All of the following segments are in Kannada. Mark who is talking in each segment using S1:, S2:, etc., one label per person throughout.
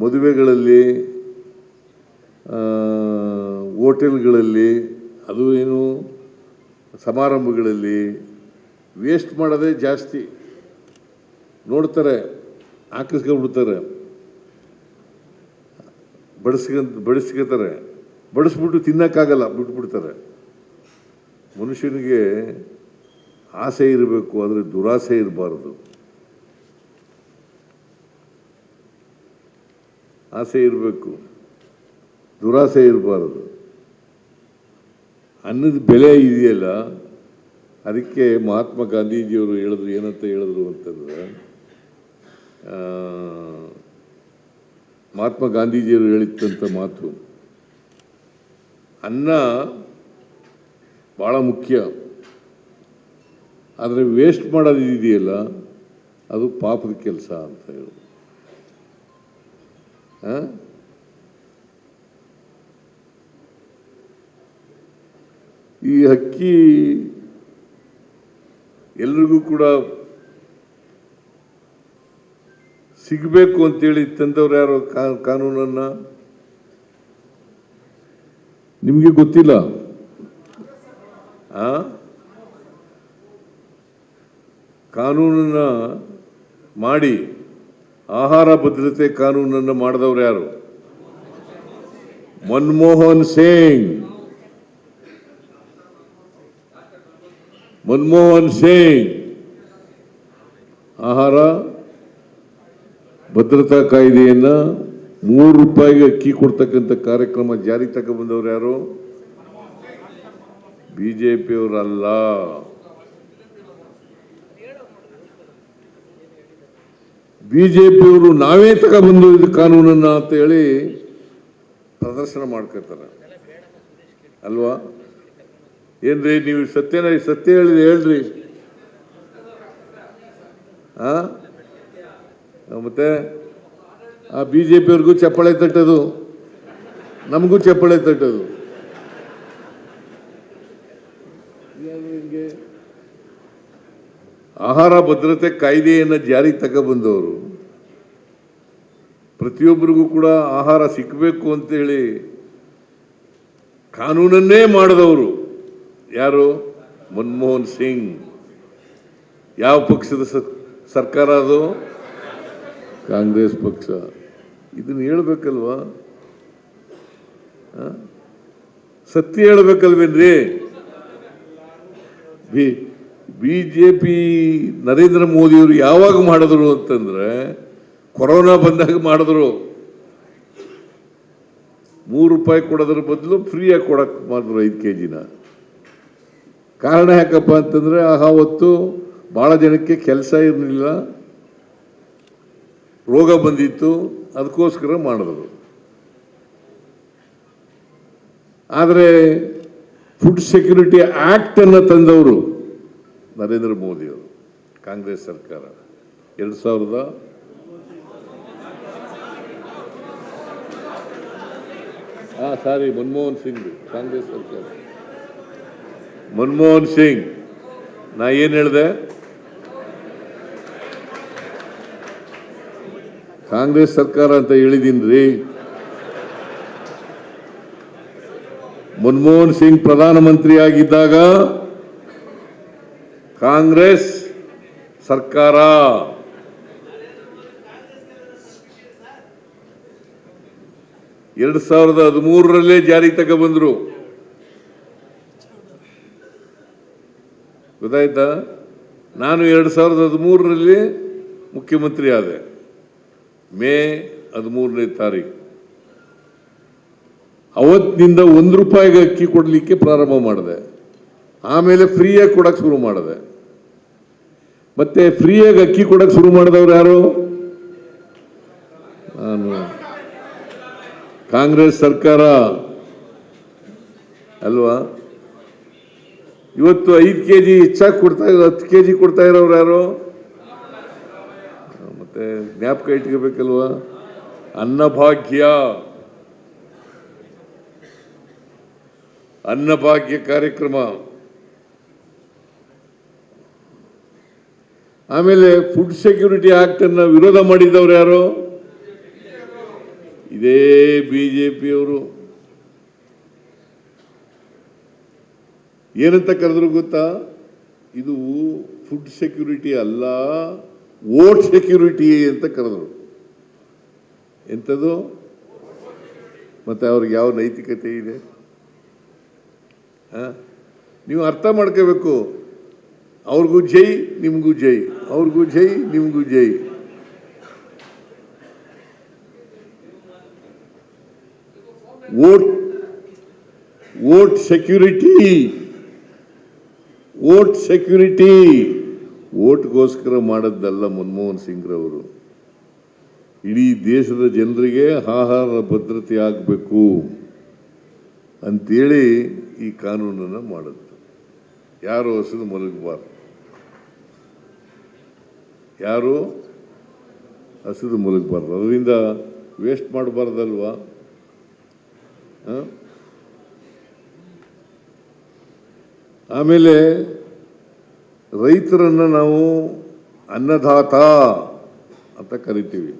S1: ಮದುವೆಗಳಲ್ಲಿ ಆ, ಹೋಟೆಲ್ಗಳಲ್ಲಿ ಅದು ಏನು ಸಮಾರಂಭಗಳಲ್ಲಿ ವೇಸ್ಟ್ ಮಾಡೋದೇ ಜಾಸ್ತಿ. ನೋಡ್ತಾರೆ ಹಾಕಿಸ್ಕೊಂಡ್ಬಿಡ್ತಾರೆ. ಬಡಿಸ್ಕೊಂತ ಬಡಿಸ್ಕೊತಾರೆ. ಬಡಿಸ್ಬಿಟ್ಟು ತಿನ್ನೋಕ್ಕಾಗಲ್ಲ ಬಿಟ್ಬಿಡ್ತಾರೆ. ಮನುಷ್ಯನಿಗೆ ಆಸೆ ಇರಬೇಕು ಆದರೆ ದುರಾಸೆ ಇರಬಾರ್ದು. ಆಸೆ ಇರಬೇಕು. ದುರಾಸೆ ಇರಬಾರದು. ಅನ್ನದ ಬೆಲೆ ಇದೆಯಲ್ಲ, ಅದಕ್ಕೆ ಮಹಾತ್ಮ ಗಾಂಧೀಜಿಯವರು ಹೇಳಿದ್ರು, ಏನಂತ ಹೇಳಿದ್ರು ಅಂತಂದ್ರೆ ಮಹಾತ್ಮ ಗಾಂಧೀಜಿಯವರು ಹೇಳಿದ್ದಂಥ ಮಾತು, ಅನ್ನ ಭಾಳ ಮುಖ್ಯ. ಆದರೆ ವೇಸ್ಟ್ ಮಾಡೋದು ಇದೆಯಲ್ಲ ಅದು ಪಾಪದ ಕೆಲಸ ಅಂತ ಹೇಳಿ. ಆ? ಈ ಹಕ್ಕಿ ಎಲ್ರಿಗೂ ಕೂಡ ಸಿಗಬೇಕು ಅಂತೇಳಿ ತಂದವ್ರು ಯಾರು ಕಾನೂನನ್ನ? ನಿಮಗೆ ಗೊತ್ತಿಲ್ಲ? ಕಾನೂನನ್ನ ಮಾಡಿ ಆಹಾರ ಭದ್ರತೆ ಕಾನೂನನ್ನು ಮಾಡಿದವರು ಯಾರು? ಮನಮೋಹನ್ ಸಿಂಗ್. ಮನಮೋಹನ್ ಸಿಂಗ್. ಆಹಾರ ಭದ್ರತಾ ಕಾಯ್ದೆಯನ್ನ ಮೂರು ರೂಪಾಯಿಗೆ ಅಕ್ಕಿ ಕೊಡ್ತಕ್ಕಂಥ ಕಾರ್ಯಕ್ರಮ ಜಾರಿ ತಗೊಂಡ್ಬಂದವ್ರು ಯಾರು? ಬಿಜೆಪಿಯವರಲ್ಲ ಪಿಯವರು ನಾವೇ ತಗೊಬಂದು ಇದು ಕಾನೂನನ್ನ ಅಂತ ಹೇಳಿ ಪ್ರದರ್ಶನ ಮಾಡ್ಕೊತಾರೆ ಅಲ್ವಾ? ಏನ್ರಿ ನೀವು ಸತ್ಯನ ಸತ್ಯ ಹೇಳಿದ್ರೆ ಹೇಳ್ರಿ. ಆ? ಮತ್ತೆ ಆ ಬಿ ಜೆ ಪಿಯವ್ರಿಗೂ ಚಪ್ಪಾಳೆ ತಟ್ಟೋದು. ನಮಗೂ ಚಪ್ಪಾಳೆ ತಟ್ಟೋದು? ಆಹಾರ ಭದ್ರತೆ ಕಾಯ್ದೆಯನ್ನು ಜಾರಿ ತಗೊಬಂದವರು ಪ್ರತಿಯೊಬ್ಬರಿಗೂ ಕೂಡ ಆಹಾರ ಸಿಕ್ಕಬೇಕು ಅಂತೇಳಿ ಕಾನೂನನ್ನೇ ಮಾಡಿದವರು. ಯಾರು? ಮನಮೋಹನ್ ಸಿಂಗ್. ಯಾವ ಪಕ್ಷದ ಸರ್ಕಾರ ಅದು? ಕಾಂಗ್ರೆಸ್ ಪಕ್ಷ. ಇದನ್ನು ಹೇಳಬೇಕಲ್ವಾ? ಸತ್ಯ ಹೇಳಬೇಕಲ್ವೇನ್ರಿ? B B J P Narendra ಮೋದಿಯವರು ಯಾವಾಗ ಮಾಡಿದ್ರು ಅಂತಂದ್ರೆ ಕೊರೋನಾ ಬಂದಾಗ ಮಾಡಿದ್ರು. ಮೂರು ರೂಪಾಯಿ ಕೊಡೋದ್ರ ಬದಲು ಫ್ರೀಯಾಗಿ ಕೊಡಕ್ಕೆ ಮಾಡಿದ್ರು ಐದು ಕೆ ಜಿನ ಕಾರಣ ಯಾಕಪ್ಪ ಅಂತಂದ್ರೆ ಆವತ್ತು ಭಾಳ ಜನಕ್ಕೆ ಕೆಲಸ ಇರಲಿಲ್ಲ. ರೋಗ ಬಂದಿತ್ತು, ಅದಕ್ಕೋಸ್ಕರ ಮಾಡಿದ್ರು. ಆದರೆ ಫುಡ್ ಸೆಕ್ಯೂರಿಟಿ ಆಕ್ಟ್ ಅನ್ನು ತಂದವರು ನರೇಂದ್ರ ಮೋದಿಯವರು ಕಾಂಗ್ರೆಸ್ ಸರ್ಕಾರ. ಎರಡು ಸಾವಿರದ ಹಾಂ ಸಾರಿ, ಮನಮೋಹನ್ ಸಿಂಗ್, ಕಾಂಗ್ರೆಸ್ ಸರ್ಕಾರ. ಮನಮೋಹನ್ ಸಿಂಗ್, ನಾ ಏನು ಹೇಳಿದೆ? ಕಾಂಗ್ರೆಸ್ ಸರ್ಕಾರ ಅಂತ ಹೇಳಿದೀನಿ ರೀ ಮನಮೋಹನ್ ಸಿಂಗ್ ಪ್ರಧಾನಮಂತ್ರಿ ಆಗಿದ್ದಾಗ ಕಾಂಗ್ರೆಸ್ ಸರ್ಕಾರ. ಎರಡು ಸಾವಿರದ ಹದಿಮೂರರಲ್ಲೇ ಜಾರಿಗೆ ತಗೊಬಂದ್ರು ಗೊತ್ತಾಯ್ತಾ? ನಾನು ಎರಡು ಸಾವಿರದ ಹದಿಮೂರರಲ್ಲಿ ಮುಖ್ಯಮಂತ್ರಿ ಆದೆ. ಮೇ ಹದಿಮೂರನೇ ತಾರೀಕು ಅವತ್ತಿನಿಂದ ಒಂದು ರೂಪಾಯಿಗೆ ಅಕ್ಕಿ ಕೊಡಲಿಕ್ಕೆ ಪ್ರಾರಂಭ ಮಾಡಿದೆ. ಆಮೇಲೆ ಫ್ರೀಯಾಗಿ ಕೊಡಕ್ಕೆ ಶುರು ಮಾಡಿದೆ. ಮತ್ತೆ ಫ್ರೀಯಾಗಿ ಅಕ್ಕಿ ಕೊಡಕ್ಕೆ ಶುರು ಮಾಡಿದವ್ರು ಯಾರು? ನಾನು. ಕಾಂಗ್ರೆಸ್ ಸರ್ಕಾರ. ಅಲ್ವಾ? ಇವತ್ತು ಐದು ಕೆ ಜಿ ಹೆಚ್ಚಾಗಿ ಕೊಡ್ತಾ ಇರೋ, ಹತ್ತು ಕೆ ಜಿ ಕೊಡ್ತಾ ಇರೋರು ಯಾರು? ಮತ್ತೆ ಜ್ಞಾಪಕ ಇಟ್ಕೋಬೇಕಲ್ವಾ? ಅನ್ನಭಾಗ್ಯ. ಅನ್ನಭಾಗ್ಯ ಕಾರ್ಯಕ್ರಮ. ಆಮೇಲೆ ಫುಡ್ ಸೆಕ್ಯೂರಿಟಿ ಆಕ್ಟ್ ಅನ್ನ ವಿರೋಧ ಮಾಡಿದವರು ಯಾರು? ಇದೇ ಬಿ ಜೆ ಪಿಯವರು ಏನಂತ ಕರೆದ್ರು ಗೊತ್ತಾ? ಇದು ಫುಡ್ ಸೆಕ್ಯೂರಿಟಿ ಅಲ್ಲ ವೋಟ್ ಸೆಕ್ಯೂರಿಟಿ ಅಂತ ಕರೆದ್ರು. ಎಂಥದ್ದು ಮತ್ತೆ ಅವ್ರಿಗೆ ಯಾವ ನೈತಿಕತೆ ಇದೆ? ನೀವು ಅರ್ಥ ಮಾಡ್ಕೋಬೇಕು. ಅವ್ರಿಗೂ ಜೈ, ನಿಮಗೂ ಜೈ. ಅವ್ರಿಗೂ ಜೈ, ನಿಮಗೂ ಜೈ. Vote vote security. Vote security. ವೋಟ್ಗೋಸ್ಕರ ಮಾಡದ್ದಲ್ಲ ಮನಮೋಹನ್ ಸಿಂಗ್ರವರು. ಇಡೀ ದೇಶದ ಜನರಿಗೆ ಆಹಾರ ಭದ್ರತೆ ಆಗಬೇಕು ಅಂತೇಳಿ ಈ ಕಾನೂನನ್ನು ಮಾಡುತ್ತೆ. ಯಾರು ಹೊಸದು ಮಲಗಬಾರ್ದು. ಯಾರು? ಹಸಿದು ಮುಲಗಬಾರ್ದು ಅದರಿಂದ ವೇಸ್ಟ್ ಮಾಡಬಾರ್ದಲ್ವ? ಆಮೇಲೆ ರೈತರನ್ನು ನಾವು ಅನ್ನದಾತ ಅಂತ ಕರಿತೀವಿ.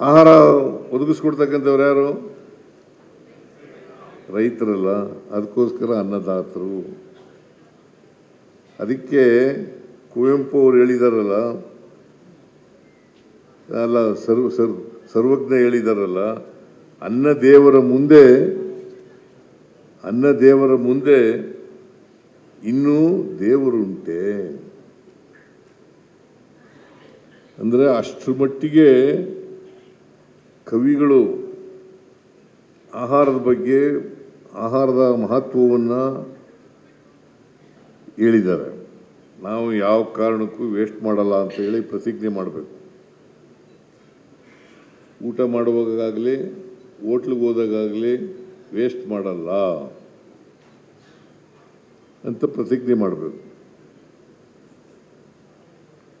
S1: ಆಹಾರ ಒದಗಿಸ್ಕೊಡ್ತಕ್ಕಂಥವ್ರು ಯಾರು? ರೈತರಲ್ಲ. ಅದಕ್ಕೋಸ್ಕರ ಅನ್ನದಾತರು. ಅದಕ್ಕೆ ಕುವೆಂಪು ಅವ್ರು ಹೇಳಿದಾರಲ್ಲ, ಅಲ್ಲ, ಸರ್ವ ಸರ್ವ ಸರ್ವಜ್ಞ ಹೇಳಿದಾರಲ್ಲ, ಅನ್ನ ದೇವರ ಮುಂದೆ, ಅನ್ನ ದೇವರ ಮುಂದೆ ಇನ್ನೂ ದೇವರುಂಟೆ. ಅಂದರೆ ಅಷ್ಟರ ಮಟ್ಟಿಗೆ ಕವಿಗಳು ಆಹಾರದ ಬಗ್ಗೆ, ಆಹಾರದ ಮಹತ್ವವನ್ನು ಹೇಳಿದ್ದಾರೆ. ನಾವು ಯಾವ ಕಾರಣಕ್ಕೂ ವೇಸ್ಟ್ ಮಾಡಲ್ಲ ಅಂತ ಹೇಳಿ ಪ್ರತಿಜ್ಞೆ ಮಾಡಬೇಕು. ಊಟ ಮಾಡುವಾಗಲಿ ಹೋಟ್ಲಿಗೆ ಹೋದಾಗಲಿ ವೇಸ್ಟ್ ಮಾಡಲ್ಲ ಅಂತ ಪ್ರತಿಜ್ಞೆ ಮಾಡಬೇಕು.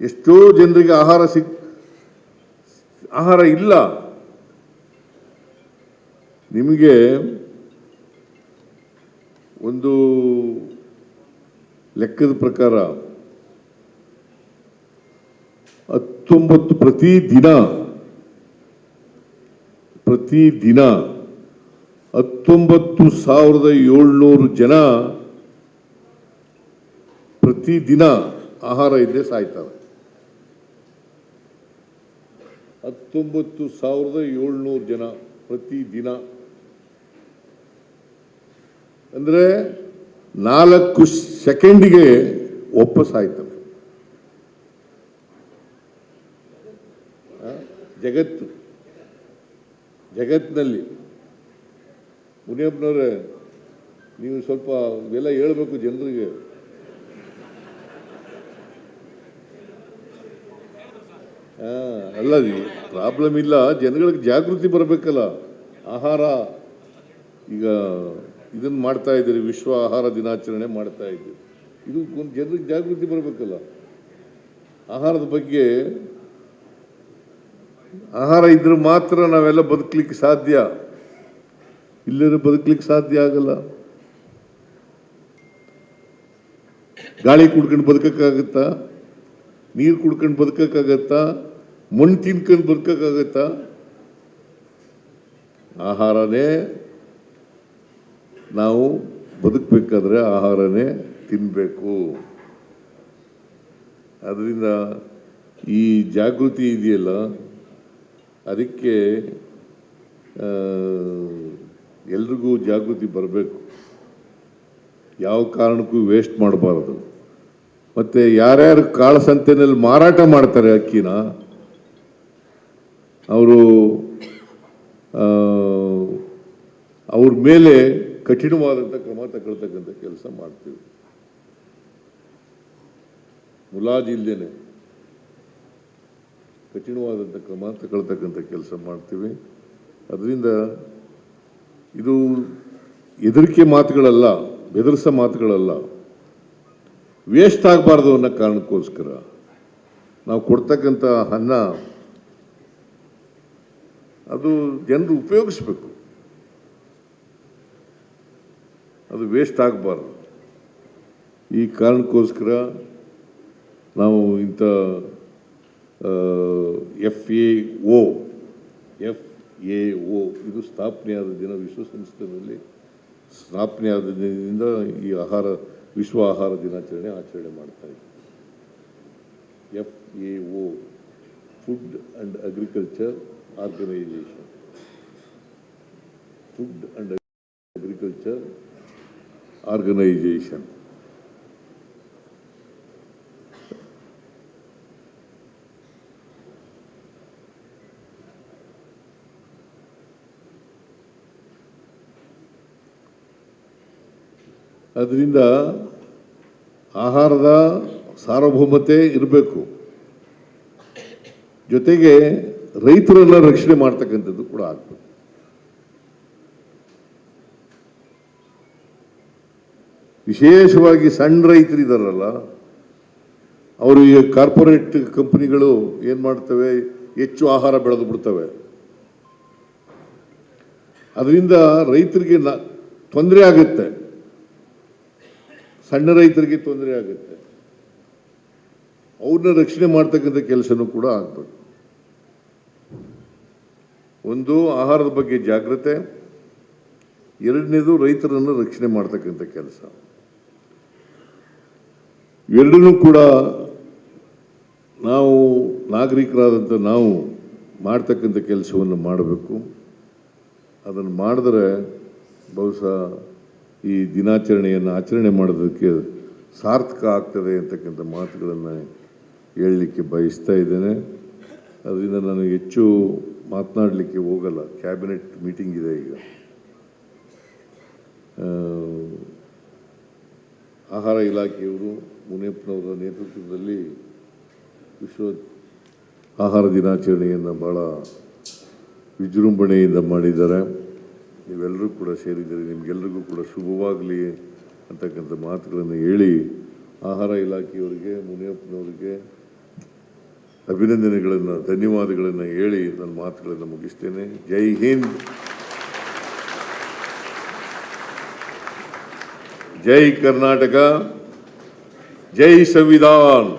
S1: ಎಷ್ಟೋ ಜನರಿಗೆ ಆಹಾರ ಸಿಕ್ ಆಹಾರ ಇಲ್ಲ. ನಿಮಗೆ ಒಂದು ಲೆಕ್ಕದ ಪ್ರಕಾರ ಹತ್ತೊಂಬತ್ತು ಪ್ರತಿ ದಿನ ಪ್ರತಿ ದಿನ ಹತ್ತೊಂಬತ್ತು ಸಾವಿರದ ಏಳ್ನೂರು ಜನ ಪ್ರತಿದಿನ ಆಹಾರ ಇಲ್ಲದೆ ಸಾಯ್ತಾರೆ. ಹತ್ತೊಂಬತ್ತು ಸಾವಿರದ ಏಳ್ನೂರು ಜನ ಪ್ರತಿದಿನ. ಅಂದರೆ ನಾಲ್ಕು ಸೆಕೆಂಡಿಗೆ ಒಪ್ಪ ಸಾಯ್ತಾರೆ ಆ? ಜಗತ್ತು ಜಗತ್ತಿನಲ್ಲಿ ಮುನಿಯಪ್ಪನವ್ರೆ, ನೀವು ಸ್ವಲ್ಪ ಇವೆಲ್ಲ ಹೇಳ್ಬೇಕು ಜನರಿಗೆ. ಅಲ್ಲ ಪ್ರಾಬ್ಲಮ್ ಇಲ್ಲ. ಜನಗಳಿಗೆ ಜಾಗೃತಿ ಬರಬೇಕಲ್ಲ. ಆಹಾರ. ಈಗ ಇದನ್ನು ಮಾಡ್ತಾ ಇದ್ದೀರಿ, ವಿಶ್ವ ಆಹಾರ ದಿನಾಚರಣೆ ಮಾಡ್ತಾ ಇದ್ದೀವಿ ಇದು ಒಂದು ಜನರಿಗೆ ಜಾಗೃತಿ ಬರಬೇಕಲ್ಲ. ಆಹಾರದ ಬಗ್ಗೆ ಆಹಾರ ಇದ್ರೆ ಮಾತ್ರ ನಾವೆಲ್ಲ ಬದುಕಲಿಕ್ಕೆ ಸಾಧ್ಯ. ಇಲ್ಲದ್ರೆ ಬದುಕಲಿಕ್ಕೆ ಸಾಧ್ಯ ಆಗಲ್ಲ. ಗಾಳಿ ಕುಡ್ಕೊಂಡು ಬದುಕಕ್ಕಾಗತ್ತಾ? ನೀರು ಕುಡ್ಕೊಂಡು ಬದುಕಕ್ಕಾಗತ್ತಾ? ಮಣ್ಣು ತಿನ್ಕೊಂಡು ಬದುಕಕ್ಕಾಗತ್ತಾ? ಆಹಾರನೇ ನಾವು ಬದುಕಬೇಕಾದ್ರೆ ಆಹಾರನೇ ತಿನ್ನಬೇಕು ಅದರಿಂದ ಈ ಜಾಗೃತಿ ಇದೆಯಲ್ಲ, ಅದಕ್ಕೆ ಎಲ್ರಿಗೂ ಜಾಗೃತಿ ಬರಬೇಕು. ಯಾವ ಕಾರಣಕ್ಕೂ ವೇಸ್ಟ್ ಮಾಡಬಾರದು. ಮತ್ತು ಯಾರ್ಯಾರು ಕಾಳಸಂತೆನಲ್ಲಿ ಮಾರಾಟ ಮಾಡ್ತಾರೆ ಅಕ್ಕಿನ, ಅವರು ಅವ್ರ ಮೇಲೆ ಕಠಿಣವಾದಂಥ ಕ್ರಮ ತಗೊಳ್ತಕ್ಕಂಥ ಕೆಲಸ ಮಾಡ್ತೀವಿ. ಮುಲಾಜಿಲ್ದೇನೆ ಕಠಿಣವಾದಂಥ ಕ್ರಮ ತಗೊಳ್ತಕ್ಕಂಥ ಕೆಲಸ ಮಾಡ್ತೀವಿ. ಅದರಿಂದ ಇದು ಹೆದರಿಕೆ ಮಾತುಗಳಲ್ಲ, ಬೆದರಿಸ ಮಾತುಗಳಲ್ಲ. ವೇಸ್ಟ್ ಆಗಬಾರ್ದು ಅನ್ನೋ ಕಾರಣಕ್ಕೋಸ್ಕರ ನಾವು ಕೊಡ್ತಕ್ಕಂಥ ಅನ್ನ ಅದು ಜನರು ಉಪಯೋಗಿಸ್ಬೇಕು. ಅದು ವೇಸ್ಟ್ ಆಗಬಾರ್ದು. ಈ ಕಾರಣಕ್ಕೋಸ್ಕರ ನಾವು ಇಂಥ F A O F A O ಇದು ಸ್ಥಾಪನೆಯಾದ ದಿನ ವಿಶ್ವಸಂಸ್ಥೆಯಲ್ಲಿ ಸ್ಥಾಪನೆಯಾದ ದಿನದಿಂದ ಈ ಆಹಾರ, ವಿಶ್ವ ಆಹಾರ ದಿನಾಚರಣೆ ಆಚರಣೆ ಮಾಡ್ತಾರೆ F A O food and agriculture organisation food and agriculture organisation ಅದರಿಂದ ಆಹಾರದ ಸಾರ್ವಭೌಮತೆ ಇರಬೇಕು. ಜೊತೆಗೆ ರೈತರನ್ನ ರಕ್ಷಣೆ ಮಾಡ್ತಕ್ಕಂಥದ್ದು ಕೂಡ ಆಗ್ಬೇಕು. ವಿಶೇಷವಾಗಿ ಸಣ್ಣ ರೈತರಿದಾರಲ್ಲ, ಅವರು ಈ ಕಾರ್ಪೊರೇಟ್ ಕಂಪನಿಗಳು ಏನು ಮಾಡ್ತವೆ? ಹೆಚ್ಚು ಆಹಾರ ಬೆಳೆದು ಬಿಡ್ತವೆ. ಅದರಿಂದ ರೈತರಿಗೆ ನ ತೊಂದರೆ ಆಗುತ್ತೆ. ಸಣ್ಣ ರೈತರಿಗೆ ತೊಂದರೆ ಆಗುತ್ತೆ. ಅವ್ರನ್ನ ರಕ್ಷಣೆ ಮಾಡ್ತಕ್ಕಂಥ ಕೆಲಸನೂ ಕೂಡ ಆಗ್ಬೇಕು. ಒಂದು, ಆಹಾರದ ಬಗ್ಗೆ ಜಾಗ್ರತೆ. ಎರಡನೇದು ರೈತರನ್ನು ರಕ್ಷಣೆ ಮಾಡ್ತಕ್ಕಂಥ ಕೆಲಸ. ಎರಡನ್ನೂ ಕೂಡ ನಾವು ನಾಗರಿಕರಾದಂಥ ನಾವು ಮಾಡ್ತಕ್ಕಂಥ ಕೆಲಸವನ್ನು ಮಾಡಬೇಕು. ಅದನ್ನು ಮಾಡಿದ್ರೆ ಬಹುಶಃ ಈ ದಿನಾಚರಣೆಯನ್ನು ಆಚರಣೆ ಮಾಡೋದಕ್ಕೆ ಸಾರ್ಥಕ ಆಗ್ತದೆ ಅಂತಕ್ಕಂಥ ಮಾತುಗಳನ್ನು ಹೇಳಲಿಕ್ಕೆ ಬಯಸ್ತಾ ಇದ್ದೇನೆ. ಅದರಿಂದ ನಾನು ಹೆಚ್ಚು ಮಾತನಾಡಲಿಕ್ಕೆ ಹೋಗಲ್ಲ. ಕ್ಯಾಬಿನೆಟ್ ಮೀಟಿಂಗ್ ಇದೆ ಈಗ. ಆಹಾರ ಇಲಾಖೆಯವರು ಮುನಿಯಪ್ಪನವರ ನೇತೃತ್ವದಲ್ಲಿ ವಿಶ್ವ ಆಹಾರ ದಿನಾಚರಣೆಯನ್ನು ಭಾಳ ವಿಜೃಂಭಣೆಯಿಂದ ಮಾಡಿದ್ದಾರೆ. ನೀವೆಲ್ಲರೂ ಕೂಡ ಸೇರಿದ್ದೀರಿ ನಿಮಗೆಲ್ಲರಿಗೂ ಕೂಡ ಶುಭವಾಗಲಿ ಅಂತಕ್ಕಂಥ ಮಾತುಗಳನ್ನು ಹೇಳಿ ಆಹಾರ ಇಲಾಖೆಯವರಿಗೆ, ಮುನಿಯಪ್ಪನವರಿಗೆ ಅಭಿನಂದನೆಗಳನ್ನು, ಧನ್ಯವಾದಗಳನ್ನು ಹೇಳಿ ನನ್ನ ಮಾತುಗಳನ್ನು ಮುಗಿಸ್ತೇನೆ. ಜೈ ಹಿಂದ್! ಜೈ ಕರ್ನಾಟಕ! ಜೈ ಸಂವಿಧಾನ್